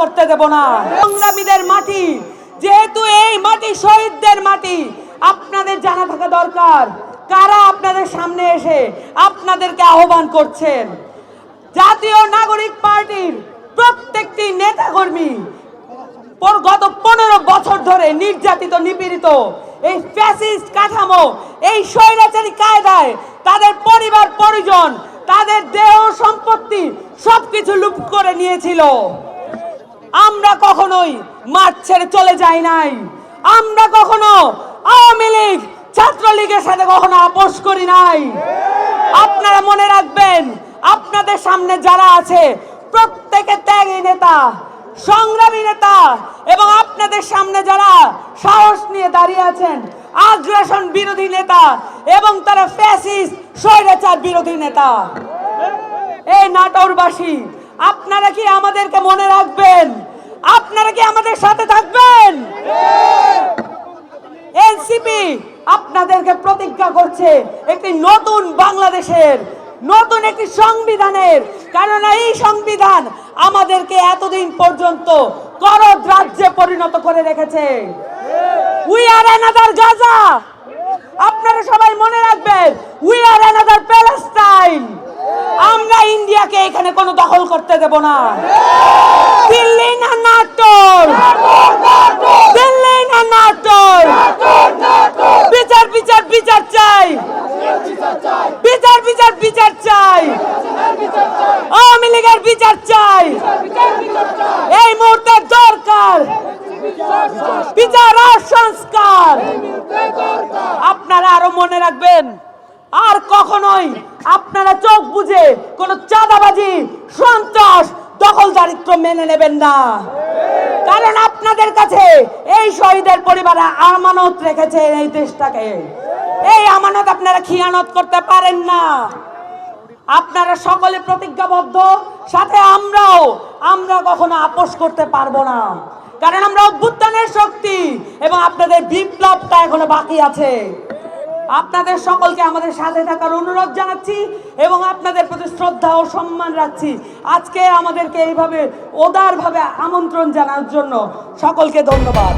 করতে দেব না। সংগ্রামীদের মাটি, যেহেতু এই মাটি শহীদদের মাটি, আপনাদের জানা থাকা দরকার। কারা আপনাদের সামনে এসে আপনাদেরকে আহ্বান করছেন? জাতীয় নাগরিক পার্টির প্রত্যেকটি নেতাকর্মী গত পনেরো বছর ধরে নির্যাতিত, নিপীড়িত এই ফ্যাসিস্ট কাঠামো, এই স্বৈরাচারী কায়দায় তাদের পরিবার, পরিজন, তাদের দেহ, সম্পত্তি সবকিছু লুপ করে নিয়েছিল। আমরা কখনোই মাঠ ছেড়ে চলে যাই নাই। আমরা কখনো আওয়ামী লীগ, ছাত্রলীগের সাথে কখনো আপোষ করি নাই। আপনারা মনে রাখবেন, আপনাদের সামনে যারা আছে, প্রত্যেকে ত্যাগী নেতা, সংগ্রামী নেতা, এবং আপনাদের সামনে যারা সাহস নিয়ে দাঁড়িয়ে আছেন আগ্রাসন বিরোধী নেতা এবং তারা ফ্যাসিস্ট, স্বৈরাচার বিরোধী নেতা। এই নাটোরবাসী, আপনারা কি আমাদেরকে মনে রাখবেন? আপনারা কি আমাদের সাথে থাকবেন? এনসিপি আপনাদেরকে প্রতিজ্ঞা করছে একটি নতুন বাংলাদেশের, নতুন একটি সংবিধানের। কারণ এই সংবিধান আমাদেরকে এতদিন পর্যন্ত করদ রাজ্যে পরিণত করে রেখেছে। উই আর অ্যানাদার গাজা আপনারা সবাই মনে রাখবেন উই আর অ্যানাদার প্যালেস্টাইন আমরা ইন্ডিয়াকে এখানে কোনো দখল করতে দেব না দিল্লি না নাটোর দিল্লি না নাটোর বিচার বিচার বিচার চাই বিচার বিচার বিচার চাই আওয়ামী লীগের বিচার চাই। এই মুহূর্তে দরকার বিচার সংস্কার। আপনারা আরও মনে রাখবেন, আর কখনোই আপনারা চোখ বুঝে কোন চাঁদাবাজি, সন্ত্রাস, দখলদারিত্ব মেনে নেবেন না। কারণ আপনাদের কাছে এই শহীদের পরিবারে আমানত রেখেছে এই দেশটাকে। এই আমানত আপনারা খিয়ানত করতে পারেন না। আপনারা সকলে প্রতিজ্ঞাবদ্ধ, সাথে আমরাও, আমরা কখনো আপোষ করতে পারব না। কারণ আমরা অভ্যুত্থানের শক্তি এবং আপনাদের বিপ্লবটা এখনও বাকি আছে। আপনাদের সকলকে আমাদের সাথে থাকার অনুরোধ জানাচ্ছি এবং আপনাদের প্রতি শ্রদ্ধা ও সম্মান রাখছি। আজকে আমাদেরকে এইভাবে ওদারভাবে আমন্ত্রণ জানার জন্য সকলকে ধন্যবাদ।